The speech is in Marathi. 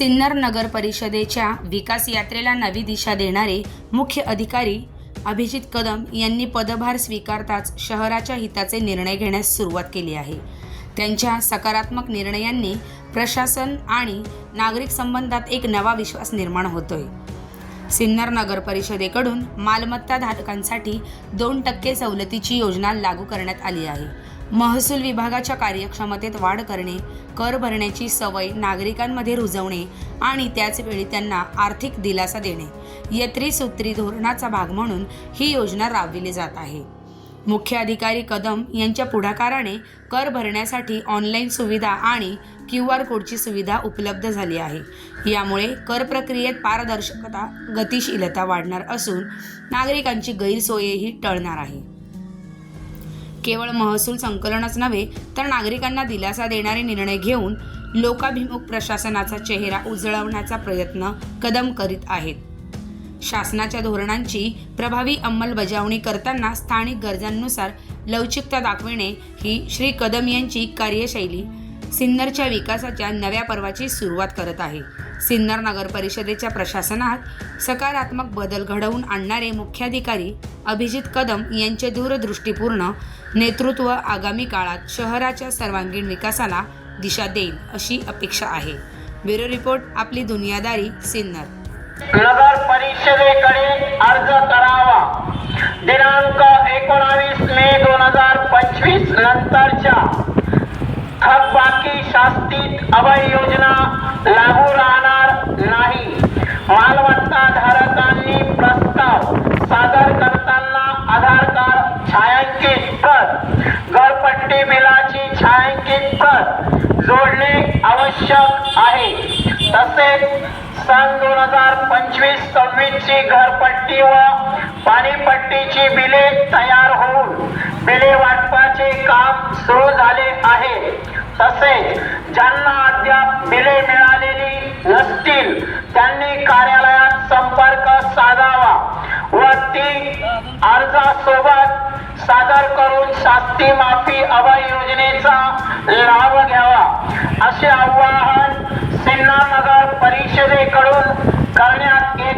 सिन्नर नगर परिषदेच्या विकास यात्रेला नवी दिशा देणारे मुख्य अधिकारी अभिजित कदम यांनी पदभार स्वीकारताच शहराच्या हिताचे निर्णय घेण्यास सुरुवात केली आहे. त्यांच्या सकारात्मक निर्णयांनी प्रशासन आणि नागरिक संबंधात एक नवा विश्वास निर्माण होतोय. सिन्नर नगर परिषदेकडून मालमत्ता धारकांसाठी दोन टक्के सवलतीची योजना लागू करण्यात आली आहे. महसूल विभागाच्या कार्यक्षमतेत वाढ करणे कर भरण्याची सवय नागरिकांमध्ये रुजवणे आणि त्याचवेळी त्यांना आर्थिक दिलासा देणे यत्रिसूत्री धोरणाचा भाग म्हणून ही योजना राबविली जात आहे. मुख्य अधिकारी कदम यांच्या पुढाकाराने कर भरण्यासाठी ऑनलाईन सुविधा आणि क्यू आर कोडची सुविधा उपलब्ध झाली आहे. यामुळे कर प्रक्रियेत पारदर्शकता गतिशीलता वाढणार असून नागरिकांची गैरसोयही टळणार आहे. केवळ महसूल संकलनच नव्हे तर नागरिकांना दिलासा देणारे निर्णय घेऊन लोकाभिमुख प्रशासनाचा चेहरा उजळवण्याचा प्रयत्न कदम करीत आहेत. शासनाच्या धोरणांची प्रभावी अंमलबजावणी करताना स्थानिक गरजांनुसार लवचिकता दाखविणे ही श्री कदम यांची कार्यशैली सिन्नरच्या विकासाच्या नव्या पर्वाची सुरुवात करत आहे. सिन्नर नगर परिषदेच्या प्रशासनात सकारात्मक बदल घडवून आणणारे मुख्याधिकारी अभिजित कदम यांचे दूरदृष्टीपूर्ण नेतृत्व आगामी काळात शहराच्या सर्वांगीण विकासाला दिशा देईल अशी अपेक्षा आहे. ब्युरो रिपोर्ट आपली दुनियादारी सिन्नर. नगर परिषदेकडे अर्ज करावा. दिनांक एकोणावीस मे दोन हजार पंचवीस नंतरच्या. थकबाकी शास्तीत अभय योजना लागू राहणार नाही. मालमत्ता धारकांनी प्रस्ताव सादर करताना आधार कार्ड छायांकित प्रत घरपट्टी बिलाची छायांकित प्रत जोडणे आवश्यक आहे. तसेच सन दोन हजार पंचवीस सव्वीस ची घरपट्टी व पाणीपट्टीची बिले तयार होऊन बिले वाटपाचे काम सुरू झाले आहे. तसेच ज्यांना अद्याप बिले त्यांनी कार्यालयात संपर्क साधावा व ती अर्जासोबत सादर करून शास्ती माफी अभय योजनेचा लाभ घ्यावा असे आवाहन सिन्हा नगर परिषदेकडून करण्यात येत